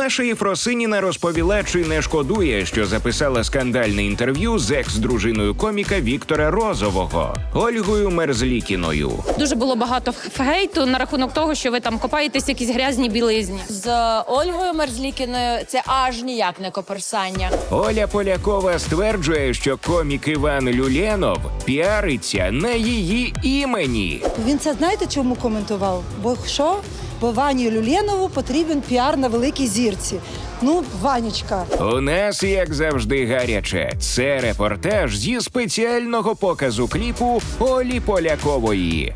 Маша Єфросиніна розповіла, чи не шкодує, що записала скандальне інтерв'ю з екс-дружиною коміка Віктора Розового Ольгою Мерзлікіною. Дуже було багато хейту на рахунок того, що ви там копаєтесь якісь грязні білизні. З Ольгою Мерзлікіною це аж ніяк не коперсання. Оля Полякова стверджує, що комік Іван Люленов піариться на її імені. Він це знаєте чому коментував? Бо що? Бо Вані Люленову потрібен піар на великій зірці. Ну, Ванечка, У нас, як завжди, гаряче. Це репортаж зі спеціального показу кліпу Олі Полякової.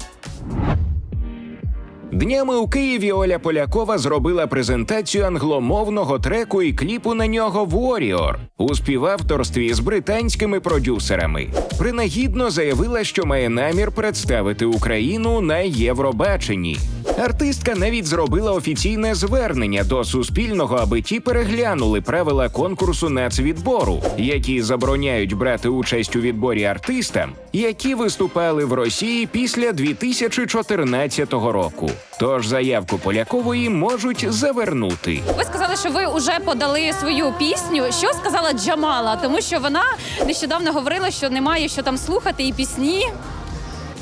Днями у Києві Оля Полякова зробила презентацію англомовного треку і кліпу на нього Warrior у співавторстві з британськими продюсерами. Принагідно заявила, що має намір представити Україну на Євробаченні. Артистка навіть зробила офіційне звернення до Суспільного, аби ті переглянули правила конкурсу нацвідбору, які забороняють брати участь у відборі артистам, які виступали в Росії після 2014 року. Тож заявку Полякової можуть завернути. Ви сказали, що ви вже подали свою пісню. Що сказала Джамала? Тому що вона нещодавно говорила, що немає що там слухати і пісні.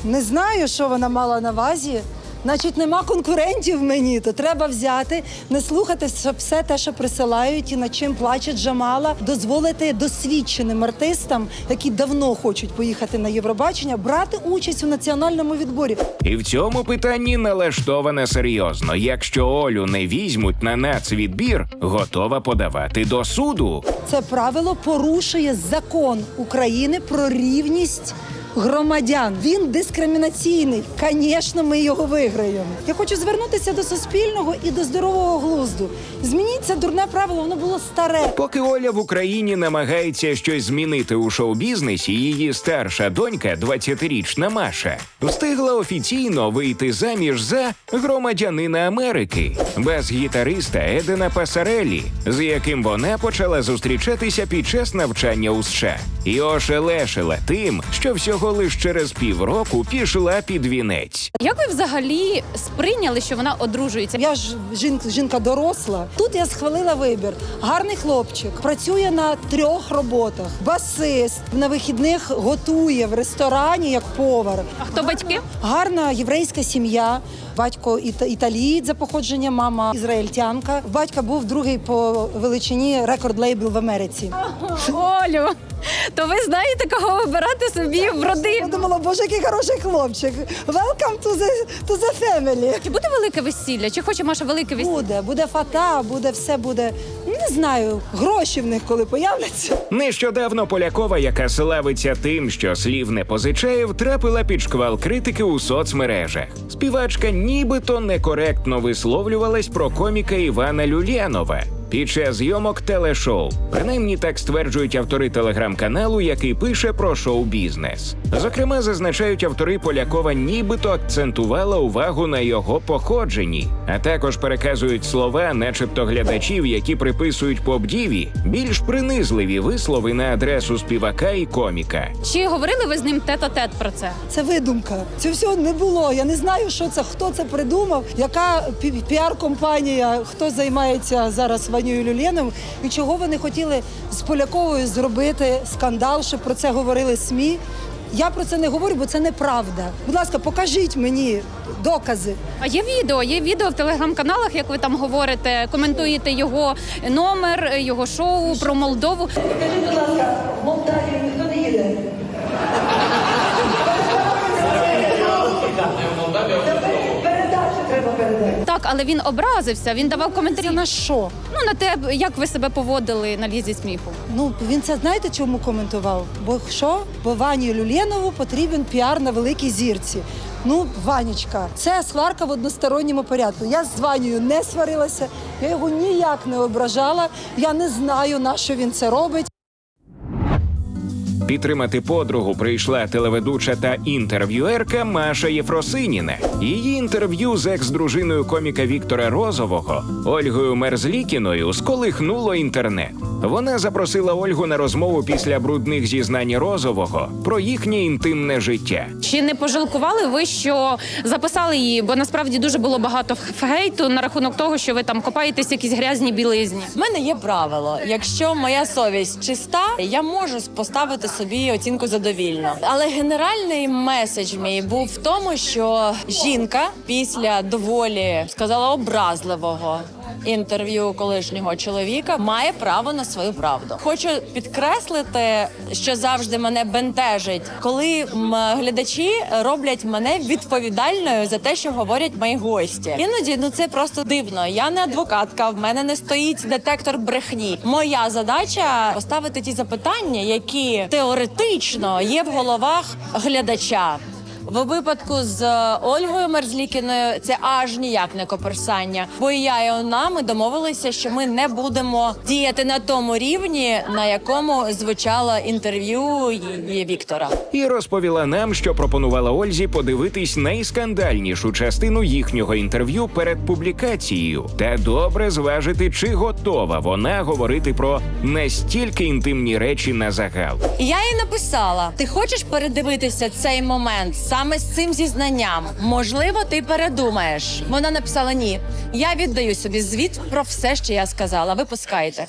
не знаю, що вона мала на увазі. Значить, нема конкурентів мені, то треба взяти, не слухати все те, що присилають, і над чим плаче Джамала, дозволити досвідченим артистам, які давно хочуть поїхати на Євробачення, брати участь у національному відборі. І в цьому питанні налаштована серйозно. Якщо Олю не візьмуть на нацвідбір, готова подавати до суду. Це правило порушує закон України про рівність громадян. Він дискримінаційний. Звісно, ми його виграємо. Я хочу звернутися до суспільного і до здорового глузду. Змініть це дурне правило, воно було старе. Поки Оля в Україні намагається щось змінити у шоу-бізнесі, її старша донька, 20-річна Маша, встигла офіційно вийти заміж за громадянина Америки, бас-гітариста Едена Пасарелі, з яким вона почала зустрічатися під час навчання у США, і ошелешила тим, що всього лиш через півроку пішла під вінець. Як ви взагалі сприйняли, що вона одружується? Я ж жінка, жінка доросла. Тут я схвалила вибір. Гарний хлопчик працює на трьох роботах. Басист на вихідних готує в ресторані як повар. А хто батьки? Гарна єврейська сім'я. Батько іта- італієць за походженням, мама ізраїльтянка. Батька був другий по величині рекорд лейбл в Америці. Олю, то ви знаєте, кого вибирати собі в Я родину? думала, боже, який хороший хлопчик. Welcome to the, to the family. Чи буде велике весілля? Чи хоче Маша велике весілля? Буде, буде фата, буде все буде. Не знаю, гроші в них коли появляться. Нещодавно Полякова, яка славиться тим, що слів не позичає, втрапила під шквал критики у соцмережах. Співачка нібито некоректно висловлювалась про коміка Івана Люлєнова. Під час зйомок телешоу, принаймні так стверджують автори телеграм-каналу, який пише про шоу-бізнес. Зокрема, зазначають автори Полякова, нібито акцентувала увагу на його походженні, а також переказують слова, начебто глядачів, які приписують поп-діві, більш принизливі вислови на адресу співака і коміка. Чи говорили ви з ним тет-а-тет про це? Це видумка. Це всього не було. Я не знаю, що це, хто це придумав, яка пі- піар-компанія, хто займається зараз Ванією Люленом і чого вони хотіли з Поляковою зробити скандал, щоб про це говорили СМІ. Я про це не говорю, бо це неправда. Будь ласка, покажіть мені докази. А є відео, є відео в телеграм-каналах, як ви там говорите, коментуєте його номер, його шоу про Молдову. Скажіть, будь ласка, Молдавію Передачу. Так, але він образився. Він давав коментарі. Це на що? Ну на те, як ви себе поводили на лізі сміху. Ну він це знаєте чому коментував? Бо що? Бо Вані Люленову потрібен піар на великій зірці. Ну, Ванечка, це сварка в односторонньому порядку. Я з Ванією не сварилася, я його ніяк не ображала. Я не знаю, на що він це робить. Підтримати подругу прийшла телеведуча та інтерв'юерка Маша Єфросиніна. Її інтерв'ю з екс-дружиною коміка Віктора Розового Ольгою Мерзлікіною сколихнуло інтернет. Вона запросила Ольгу на розмову після брудних зізнань Розового про їхнє інтимне життя. Чи не пожалкували ви, що записали її? Бо насправді дуже було багато хейту на рахунок того, що ви там копаєтесь в якісь грязні білизні. В мене є правило. Якщо моя совість чиста, я можу поставити собі оцінку задовільно. Але генеральний меседж мій був в тому, що жінка після доволі сказала образливого. Інтерв'ю колишнього чоловіка має право на свою правду. Хочу підкреслити, що завжди мене бентежить, коли глядачі роблять мене відповідальною за те, що говорять мої гості. Іноді ну це просто дивно. Я не адвокатка, в мене не стоїть детектор брехні. Моя задача поставити ті запитання, які теоретично є в головах глядача. В випадку з е, Ольгою Мерзлікіною це аж ніяк не коперсання. Бо і я і вона ми домовилися, що ми не будемо діяти на тому рівні, на якому звучало інтерв'ю її Віктора. І розповіла нам, що пропонувала Ользі подивитись найскандальнішу частину їхнього інтерв'ю перед публікацією та добре зважити, чи готова вона говорити про настільки інтимні речі на загал. Я їй написала: ти хочеш передивитися цей момент саме з цим зізнанням? Можливо, ти передумаєш. Вона написала: ні. Я віддаю собі звіт про все, що я сказала. Випускайте.